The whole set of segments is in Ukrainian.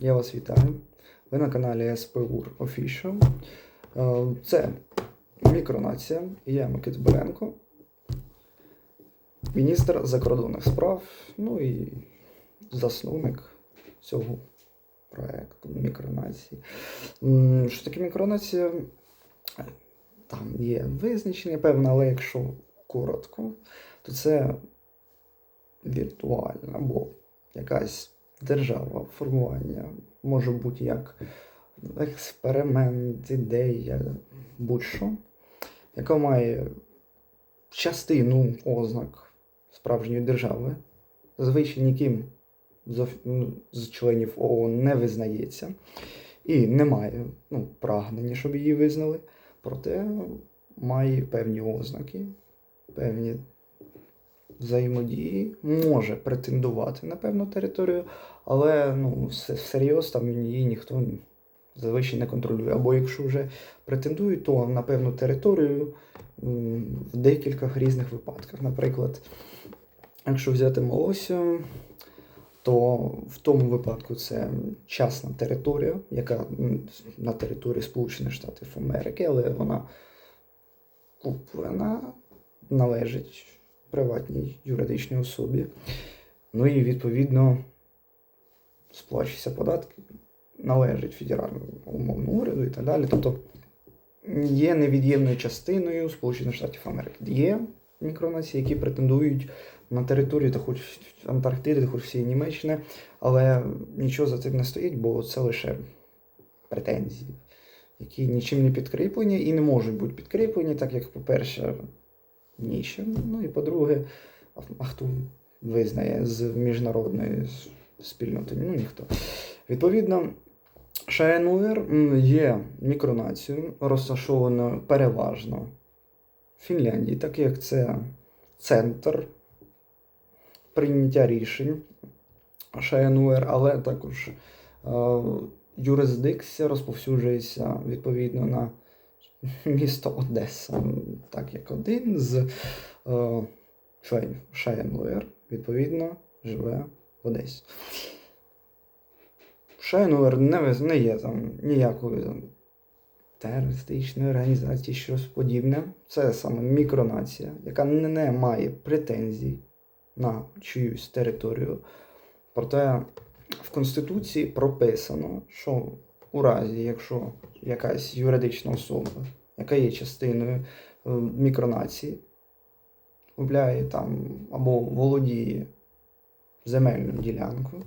я вас вітаю. Ви на каналі СПУР Official. Е, Це мікронація. Я Микита Беленко, міністр закордонних справ, ну і засновник цього проекту мікронації. Що таке мікронація? Там є визначення певне, але якщо коротко, то це віртуальна або якась держава, формування, може бути як експеримент, ідея, будь-що, яка має частину ознак справжньої держави, зазвичай ніким з, ну, членів ООН не визнається і немає ну, прагнення, щоб її визнали, проте має певні ознаки, певні взаємодії, може претендувати на певну територію, але ну, всерйоз там її ніхто зазвичай не контролює. Або якщо вже претендують, то на певну територію в декількох різних випадках. Наприклад, якщо взяти Молосію, то в тому випадку це частна територія, яка на території Сполучених Штатів Америки, але вона куплена, належить приватній юридичній особі. Ну і відповідно сплачуються податки, належить федеральному умовному уряду і так далі. Тобто є невід'ємною частиною Сполучених Штатів Америки. Є мікронації, які претендують на територію та хоч Антарктиди, та хоч всієї Німеччини, але нічого за цим не стоїть, бо це лише претензії, які нічим не підкріплені і не можуть бути підкріплені, так як, по-перше, нічим. Ну і по-друге, а, хто визнає з міжнародної спільноти? Ну ніхто. Відповідно, м, є мікронацією, розташованою переважно в Фінляндії, так як це центр прийняття рішень ШНУР, але також е, юрисдикція розповсюджується відповідно на місто Одеса, так як один з е, членів ШНУР, відповідно, живе в Одесі. ШНУР не, не є там ніякою там, терористичною організацією, щось подібне. Це саме мікронація, яка не, не має претензій на чиюсь територію. Проте в Конституції прописано, що у разі, якщо якась юридична особа, яка є частиною е, мікронації, купляє там або володіє земельною ділянкою,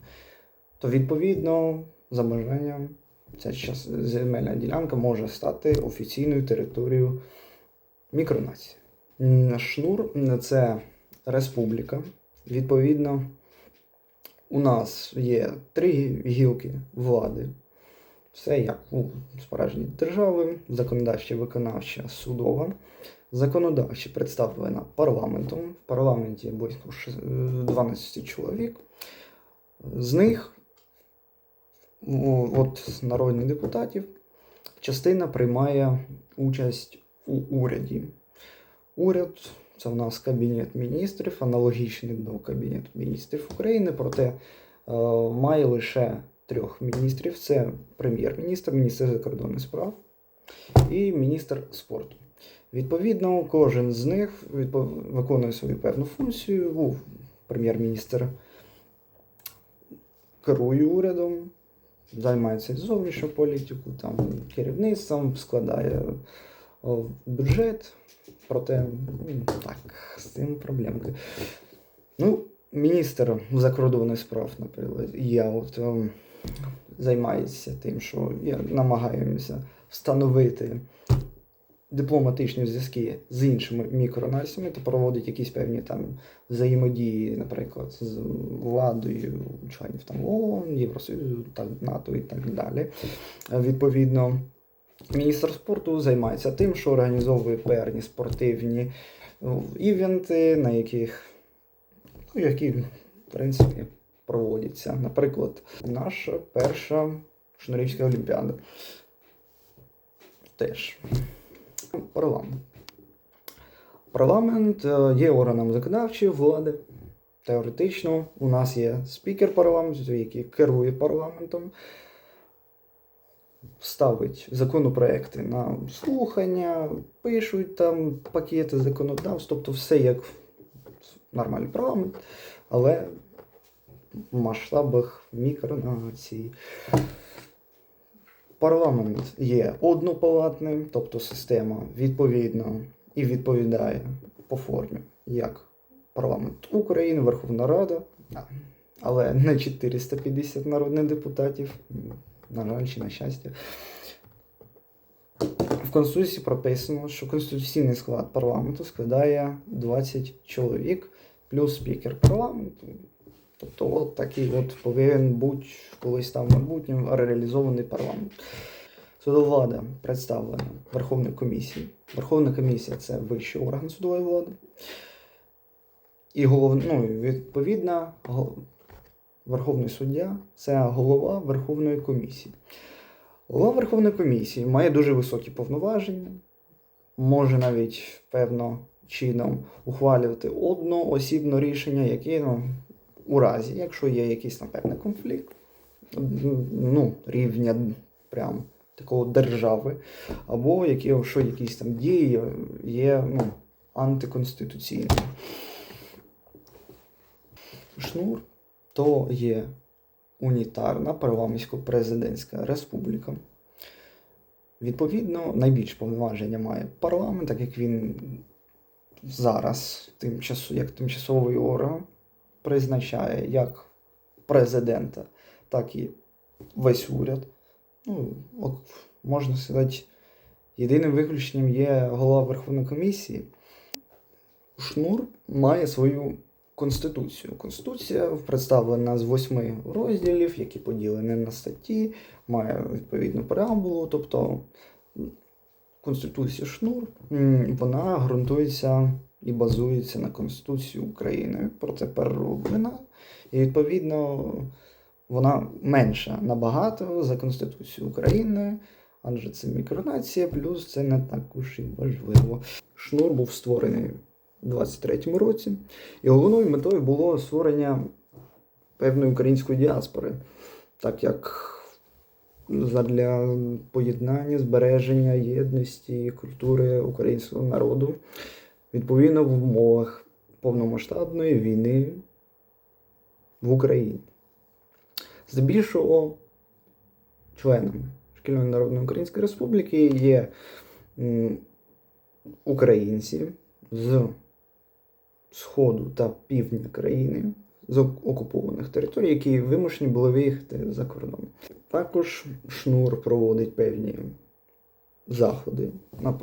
то відповідно за бажанням ця земельна ділянка може стати офіційною територією мікронації. Шнур це республіка. Відповідно, у нас є три гілки влади. Все як у справжній держави, законодавча, виконавча, судова. Законодавча представлена парламентом. В парламенті близько 12 чоловік. З них о, от народних депутатів частина приймає участь у уряді. Уряд це в нас Кабінет міністрів, аналогічний до Кабінету міністрів України, проте е, має лише трьох міністрів: це прем'єр-міністр, міністр закордонних справ і міністр спорту. Відповідно, кожен з них виконує свою певну функцію. Ну, прем'єр-міністр керує урядом, займається зовнішньою політикою, там, керівництвом, складає бюджет. Проте, ну, так, з цим проблемки. Ну, міністр закордонних справ, наприклад, я от ем, займається тим, що я намагаємося встановити дипломатичні зв'язки з іншими мікронаціями та проводить якісь певні там взаємодії, наприклад, з владою членів там ООН, Євросоюзу, так, НАТО і так далі. Відповідно, міністр спорту займається тим, що організовує певні спортивні ну, івенти, на яких ну, які, в принципі, проводяться. Наприклад, наша перша шнурівська олімпіада. Теж парламент. Парламент е, є органом законодавчої влади, Теоретично у нас є спікер парламенту, який керує парламентом, ставить законопроекти на слухання, пишуть там пакети законодавств, тобто все як нормальний парламент, але масштабах мікронації. Парламент є однопалатним, тобто система відповідно і відповідає по формі як парламент України, Верховна Рада, але не 450 народних депутатів, на жаль, чи на щастя. В Конституції прописано, що конституційний склад парламенту складає 20 чоловік плюс спікер парламенту. Тобто, от такий от повинен бути колись там в майбутньому реалізований парламент. Судовлада представлена Верховною комісією. Верховна комісія це вищий орган судової влади. І голов... ну, гол- Верховний суддя це голова Верховної комісії. Голова Верховної комісії має дуже високі повноваження, може навіть певно чином ухвалювати одноосібне рішення, яке ну, у разі, якщо є якийсь там певний конфлікт, ну, рівня прям такого держави, або якщо якісь там дії є ну, антиконституційними. Шнур то є унітарна парламентсько-президентська республіка. Відповідно, найбільш повноваження має парламент, так як він зараз тимчасо, як тимчасовий орган призначає як президента, так і весь уряд. Ну, от, можна сказати, єдиним виключенням є голова Верховної комісії. Шнур має свою конституцію. Конституція представлена з восьми розділів, які поділені на статті, має відповідну преамбулу. Тобто Конституція Шнур вона ґрунтується і базується на Конституції України. Проте перероблена. І відповідно вона менша набагато за Конституцію України, адже це мікронація, плюс це не також і важливо. Шнур був створений у 23-му році, і головною метою було створення певної української діаспори, так як для поєднання, збереження єдності культури українського народу відповідно в умовах повномасштабної війни в Україні. Здебільшого членами Шкільної Народної Української Республіки є українці з сходу та півдня країни, з окупованих територій, які вимушені були виїхати за кордон. Також Шнур проводить певні заходи,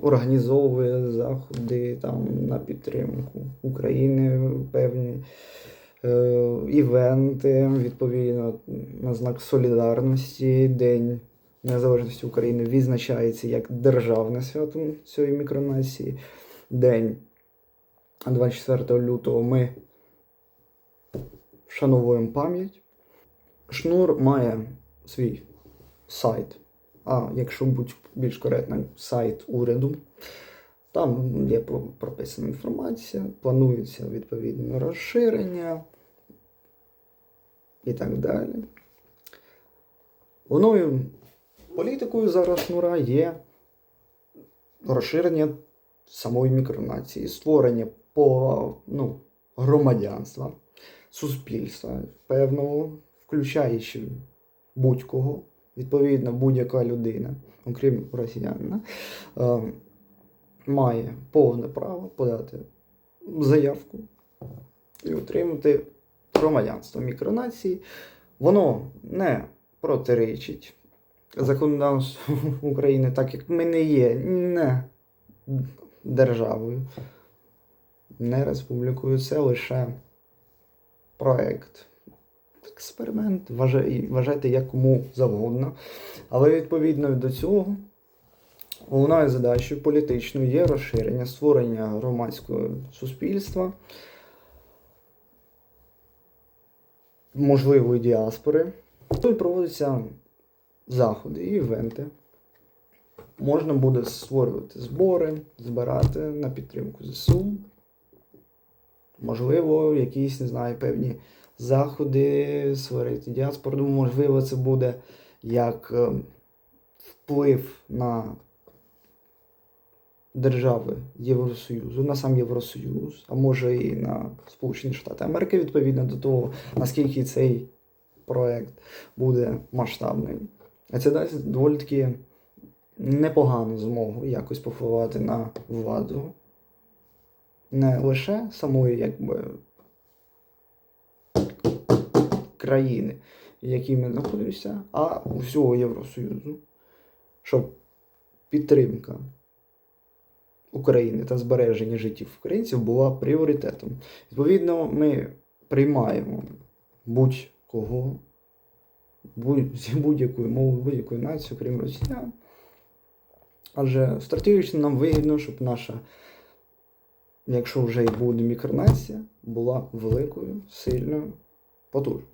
організовує заходи там, на підтримку України, певні е, івенти, відповідно, на знак солідарності, День Незалежності України відзначається як державне свято цієї мікронації. День 24 лютого ми вшановуємо пам'ять. Шнур має свій сайт, а якщо бути більш коректним, сайт уряду. Там є прописана інформація, планується відповідне розширення і так далі. Головною політикою зараз Шнура є розширення самої мікронації, створення по, ну, громадянства, суспільства, певного, включаючи будь-кого, відповідно, будь-яка людина, окрім росіянина, е, має повне право подати заявку і отримати громадянство мікронації. Воно не протиречить законодавству України, так як ми не є не державою, не республікою, це лише проект. Експеримент, вважай- вважайте як кому завгодно. Але відповідно до цього, головною задачею політичною є розширення, створення громадського суспільства, можливої діаспори. Тут проводяться заходи і івенти. Можна буде створювати збори, збирати на підтримку ЗСУ. Можливо, якісь, не знаю, певні заходи створити діаспору. Можливо, це буде як е, вплив на держави Євросоюзу, на сам Євросоюз, а може і на Сполучені Штати Америки, відповідно до того, наскільки цей проект буде масштабний. А це дасть доволі таки непогану змогу якось повпливати на владу. Не лише самої якби країни, в якій ми знаходимося, а усього Євросоюзу, щоб підтримка України та збереження життів українців була пріоритетом. Відповідно, ми приймаємо будь-кого, будь- з будь-якої мови, будь-якої нації, окрім росіян. Адже стратегічно нам вигідно, щоб наша, якщо вже і буде мікронація, була великою, сильною, потужною.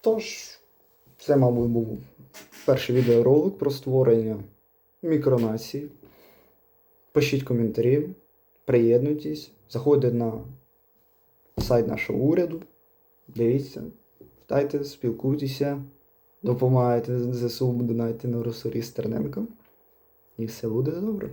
Тож, це, мабуть, був перший відеоролик про створення мікронації. Пишіть коментарі, приєднуйтесь, заходьте на сайт нашого уряду, дивіться, питайте, спілкуйтеся, допомагайте ЗСУ, донайте на Росорі Стерненко. І все буде добре.